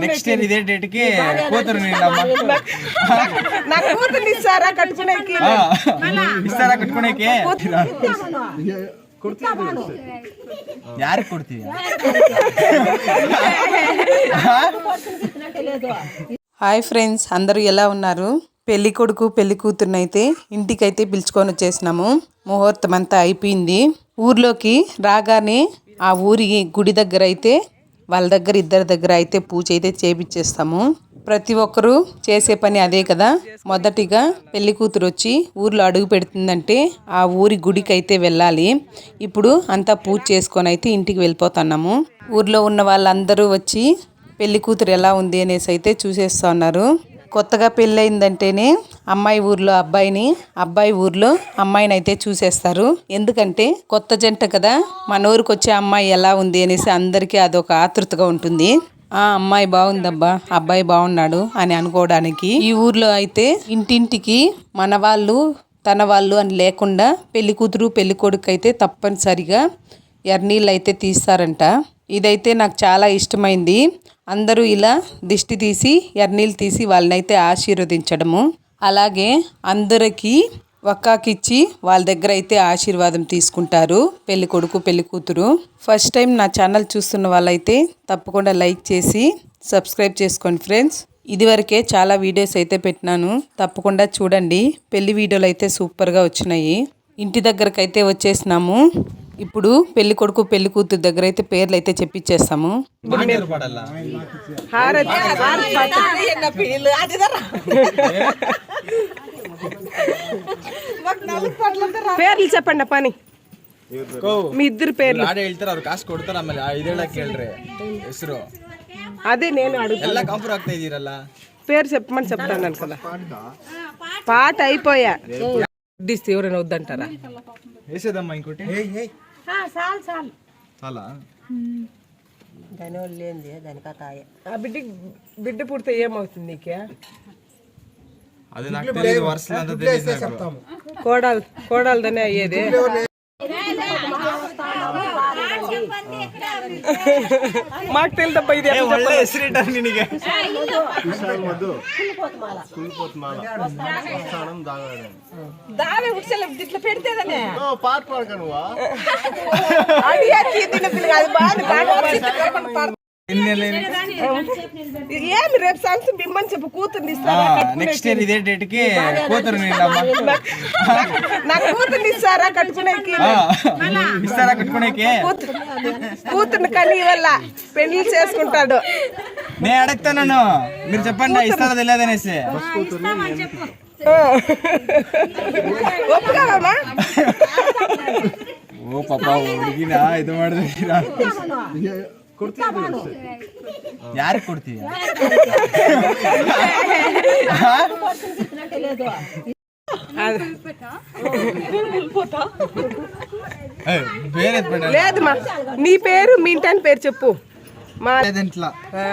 Next year ఇదే date కి కూతురు నీళ్ళమ్మ నా కూతుర్ని ఇస్తారా కట్టుకునేకి ఆ, ఇస్తారా కట్టుకునేకి ಯಾರಿಗೆ ಕೊಡ್ತೀವಿ హాయ్ ఫ్రెండ్స్ అందరూ ఎలా ఉన్నారు పెళ్లి కొడుకు పెళ్లి కూతురునైతే ఇంటికైతే పిలుచుకొని వచ్చేసినాము ముహూర్తం అంతా అయిపోయింది ఊర్లోకి రాగానే ఆ ఊరి గుడి దగ్గర అయితే వాళ్ళ దగ్గర ఇద్దరి దగ్గర అయితే పూజ అయితే చేపించేస్తాము ప్రతి ఒక్కరూ చేసే పని అదే కదా? మొదటిగా పెళ్ళి కూతురు వచ్చి ఊర్లో అడుగు పెడుతుందంటే ఆ ఊరి గుడికి అయితే వెళ్ళాలి. ఇప్పుడు అంతా పూజ చేసుకొని అయితే ఇంటికి వెళ్ళిపోతున్నాము. ఊర్లో ఉన్న వాళ్ళందరూ వచ్చి పెళ్ళి కూతురు ఎలా ఉంది అనేసి అయితే చూసేస్తా ఉన్నారు. కొత్తగా పెళ్ళయిందంటేనే అమ్మాయి ఊర్లో అబ్బాయిని అబ్బాయి ఊర్లో అమ్మాయిని అయితే చూసేస్తారు. ఎందుకంటే కొత్త జంట కదా మన ఊరికి వచ్చే అమ్మాయి ఎలా ఉంది అనేసి అందరికీ అదొక ఆతృతగా ఉంటుంది. ఆ అమ్మాయి బాగుందబ్బా అబ్బాయి బాగున్నాడు అని అనుకోవడానికి ఈ ఊర్లో అయితే ఇంటింటికి మన వాళ్ళు తన వాళ్ళు అని లేకుండా పెళ్ళి కూతురు పెళ్ళి కొడుకు అయితే తప్పనిసరిగా ఎర్నీళ్ళు అయితే తీస్తారంట. ఇదైతే నాకు చాలా ఇష్టమైంది. అందరూ ఇలా దిష్టి తీసి ఎర్నీళ్ళు తీసి వాళ్ళనైతే ఆశీర్వదించడము. అలాగే అందరికీ ఒక్కాకిచ్చి వాళ్ళ దగ్గర అయితే ఆశీర్వాదం తీసుకుంటారు. పెళ్ళి కొడుకు పెళ్ళి కూతురు. ఫస్ట్ టైం నా ఛానల్ చూస్తున్న వాళ్ళైతే తప్పకుండా లైక్ చేసి సబ్స్క్రైబ్ చేసుకోండి ఫ్రెండ్స్. ఇదివరకే చాలా వీడియోస్ అయితే పెట్టినాను. తప్పకుండా చూడండి. పెళ్ళి వీడియోలు అయితే సూపర్గా వచ్చినాయి. ఇంటి దగ్గరకైతే వచ్చేసినాము. ఇప్పుడు పెళ్లి కొడుకు పెళ్లి కూతురు దగ్గర అయితే పేర్లు అయితే చెప్పించేస్తాము పడాల హారతి హారతి పట్టుకుని ఎన్న పిల్లు అది దరా. పేర్లు చెప్పండి పని మీ ఇద్దరు పేర్లు ಆಡ ಹೇಳ್ತಾರ ಅವ್ರು ಕಾಸು ಕೊಡ್ತಾರ ಆಮೇಲೆ ಆ ಇದೇಳಕ್ ಕೇಳ್ರಿ ಹೆಸರು అదే నేను అడుగు ಎಲ್ಲ ಕಾಂಪೂರ್ ಆಗ್ತಾ ಇದೀರಲ್ಲ పేరు చెప్పమని చెప్తాను కదా పాట అయిపోయా దిస్తే ఎవరైనా వద్దంటారా వేసేదమ్మా ఇంకోటి చాలా ఆ బిడ్డ బిడ్డ పుడితే ఏమవుతుంది నీకే? అది నాకు తెలియదు వరుసలు అంతా తెలియదు నాకు. కోడలు కోడలదనే అయ్యేది. మాకు తెలియదబ్బా ఇది ಏ, ಒಳ್ಳೆ ಹೆಸರಿಟ್ಟಾರ ನಿನಗೆ దావే ఉడ్సెల ఇట్లా పెడితేదనే పాట పాడకనువా అది అది తిన్న పిల్ల కాదు బాగా పాట ఏమి రేపు సంవత్సరం బిమ్మని చెప్పు కూతుర్ని ఇస్తారా నెక్స్ట్ ఇయర్ ఇదే డేట్ కి కూతురు నీళ్ళమ్మ నా కూతుర్ని ఇస్తారా కట్టుకునేకి ఆ, ఇస్తారా కట్టుకునేకి కూతుర్ని కని వల్ల పెళ్లి చేసుకుంటాడు నేను అడుగుతాను మీరు చెప్పండి ఇస్తారా తెలియదనేసి ఒప్పుకోవమ్మా ಓ ಪಾಪ ಹುಡುಗಿನ ಇದು ಮಾಡಿದ್ರ ಯಾರಿಗೆ ಕೊಡ್ತೀವಿ ಏ, ಬೇರೆ ಬೇಡ లేదు మా నీ పేరు మీ ఇంటాని పేరు చెప్పు మా లేదంట్లా ఆ,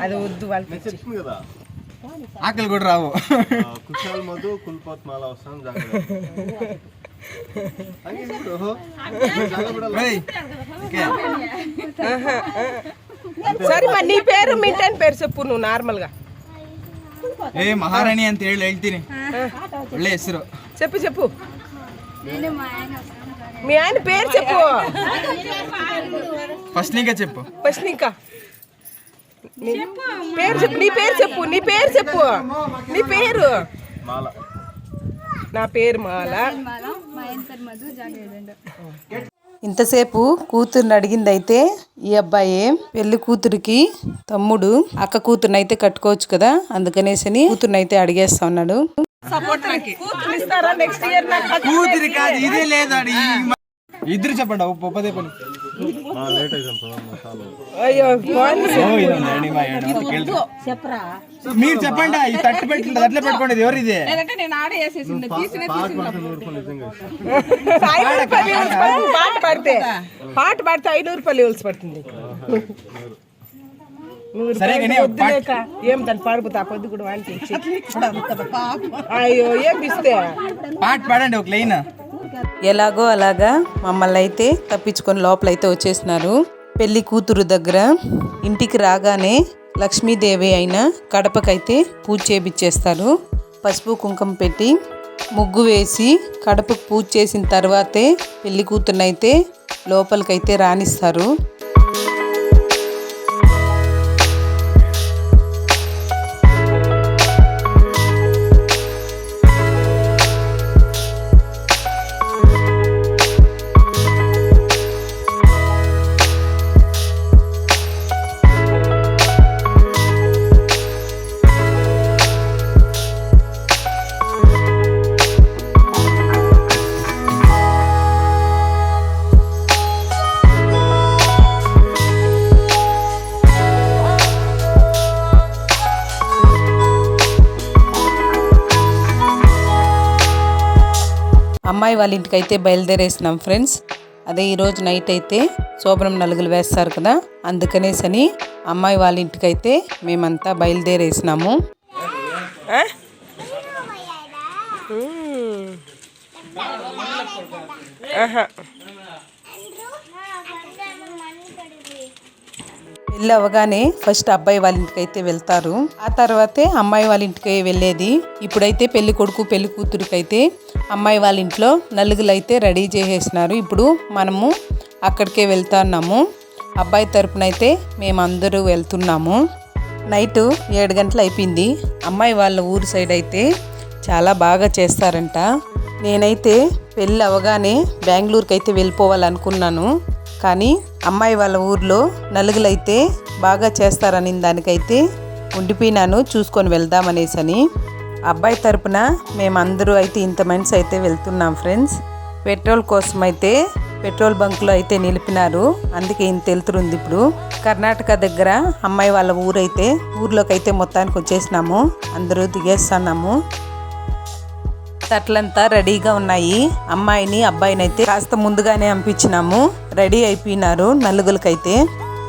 అది వద్దు వాళ్ళకి చెప్తుంది కదా ఆకలి కూడా రావు ఆ, కుశాల్ మధు కుల్పత్ మాల వస్తాను జాగ్రత్త ಹಂಗೆ ಬಿಡು. ಜಾಗ ಬಿಡಲ್ಲ. ಏಯ್, ಓಕೆ. సరే మరి నీ పేరు మీ ఇంటాని పేరు చెప్పు నువ్వు నార్మల్ గా ಏ ಮಹಾರಾಣಿ ಅಂತ ಹೇಳಿ ಹೇಳ್ತೀನಿ ಒಳ್ಳೆ ಹೆಸರು చెప్పు చెప్పు మీ ఆయన పేరు చెప్పు ಫಸ್ಟ್ ನೀಗ చెప్పు ఫస్ట్ ఇంకా నీ పేరు చెప్పు నీ పేరు చెప్పు నీ పేరు చెప్పు నీ పేరు ಮಾಲ నా పేరు మాల ఇంతసేపు కూతుర్ని అడిగింది అయితే ఈ అబ్బాయి పెళ్ళి కూతురికి తమ్ముడు అక్క కూతుర్ని అయితే కట్టుకోవచ్చు కదా అందుకనేసి కూతుర్ని అయితే అడిగేస్తా ఉన్నాడు. కూతురు ఇస్తారా నెక్స్ట్ ఇయర్ నాకు కూతురి కాదు ఇదే లేదు ఆడ. ఈ మ- ఇద్దరు చెప్పండి ఒప్పదే పని మీరు చెప్పండి ఈ తట్టు పెట్టి అట్లా పెట్టుకోండి ఎవరు ఇది? పాట పడితే పాట పడితే ఐదు రూపాయలు ఇవ్వాల్సి పడుతుంది ఏం కూడా వాళ్ళకి అయ్యో ఏం పిస్తే పాట పాడండి ఒక లైన్. ఎలాగో అలాగా మమ్మల్ని అయితే తప్పించుకొని లోపలైతే వచ్చేసినారు. పెళ్ళి కూతురు దగ్గర ఇంటికి రాగానే లక్ష్మీదేవి అయిన కడపకైతే పూజ చేపిచ్చేస్తారు. పసుపు కుంకుమ పెట్టి ముగ్గు వేసి కడపకు పూజ చేసిన తర్వాతే పెళ్ళి కూతురునైతే లోపలికైతే రాణిస్తారు అమ్మాయి వాళ్ళ ఇంటికి అయితే బయలుదేరేసినాం ఫ్రెండ్స్. అదే ఈరోజు నైట్ అయితే శోభనం నలుగులు వేస్తారు కదా. అందుకనేసని అమ్మాయి వాళ్ళ ఇంటికి అయితే మేమంతా బయలుదేరేసినాము. ఆహా. పెళ్ళి అవగానే ఫస్ట్ అబ్బాయి వాళ్ళ ఇంటికి అయితే వెళ్తారు. ఆ తర్వాతే అమ్మాయి వాళ్ళ ఇంటికి వెళ్ళేది. ఇప్పుడైతే పెళ్ళి కొడుకు పెళ్ళి కూతురికి అయితే అమ్మాయి వాళ్ళ ఇంట్లో నలుగులు అయితే రెడీ చేసేసినారు. ఇప్పుడు మనము అక్కడికే వెళ్తున్నాము. అబ్బాయి తరపున అయితే మేమందరూ వెళ్తున్నాము. నైట్ ఏడు గంటలు అయిపోయింది. అమ్మాయి వాళ్ళ ఊరు సైడ్ అయితే చాలా బాగా చేస్తారంట. నేనైతే పెళ్ళి అవగానే బెంగళూరుకి అయితే వెళ్ళిపోవాలనుకున్నాను. కానీ అమ్మాయి వాళ్ళ ఊర్లో నలుగులైతే బాగా చేస్తారని దానికైతే ఉండిపోయినాను చూసుకొని వెళ్దామనేసని అబ్బాయి తరపున మేమందరూ అయితే ఇంత మనిషి అయితే వెళ్తున్నాం ఫ్రెండ్స్. పెట్రోల్ కోసం అయితే పెట్రోల్ బంక్లో అయితే నిలిపినారు. అందుకే ఇంత వెళ్తుంది ఇప్పుడు. కర్ణాటక దగ్గర అమ్మాయి వాళ్ళ ఊరైతే ఊర్లోకి అయితే మొత్తానికి వచ్చేసినాము. అందరూ దిగేస్తున్నాము. తట్లంతా రెడీగా ఉన్నాయి. అమ్మాయిని అబ్బాయిని అయితే కాస్త ముందుగానే పంపించినాము రెడీ అయిపోయినారు నలుగులకైతే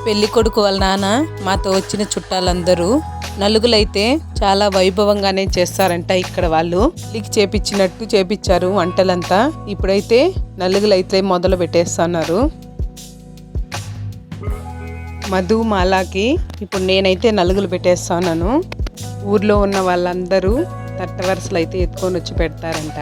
పెళ్ళి కొడుకు వాళ్ళ నాన్న మాతో వచ్చిన చుట్టాలందరూ నలుగులైతే చాలా వైభవంగానే చేస్తారంట ఇక్కడ వాళ్ళు. లిక్ చేపించినట్టు చేపించారు వంటలంతా. ఇప్పుడైతే నలుగులైతే మొదలు పెట్టేస్తున్నారు. మధు మాలాకి ఇప్పుడు నేనైతే నలుగులు పెట్టేస్తున్నాను. ఊర్లో ఉన్న వాళ్ళందరూ కట్టవరసలు అయితే ఎత్తుకొని వచ్చి పెడతారంట.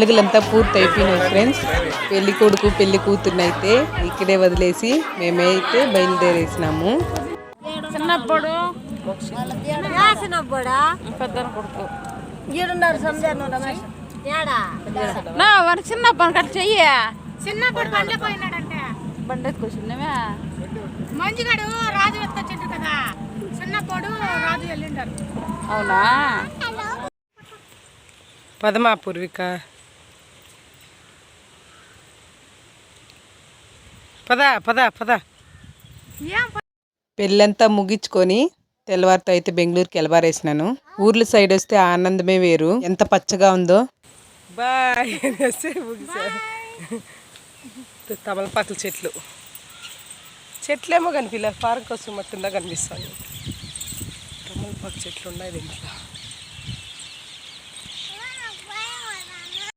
పనులంతా పూర్తి అయిపోయినాయి ఫ్రెండ్స్ పెళ్ళి కొడుకు పెళ్ళి కూతుర్ని అయితే ఇక్కడే వదిలేసి మేమైతే బయలుదేరేసినాము. చిన్నప్పుడు చిన్నప్పుడా? కట్ చెయ్యి. చిన్నప్పుడు బండ్లో పోయినాడంటే. బండి ఎత్తుకొచ్చిందేమే మంజుగాడు రాజు ఎత్తుకొచ్చిండ్రు కదా. చిన్నప్పుడు రాజు వెళ్ళిండారు అవునా? పదమా పూర్విక? పద పద పద. పెళ్ళంతా ముగించుకొని తెల్లవారితో అయితే బెంగళూరుకి ఎలబారేసినాను ఊర్ల సైడ్ వస్తే ఆనందమే వేరు. ఎంత పచ్చగా ఉందో. బాయ్. తమలపాకుల చెట్లు. చెట్లేమో కనిపించలే పార్క్ కోసం మట్టుందా కనిపిస్తాను తమలపాకు చెట్లు ఉన్నాయి దీంట్లో.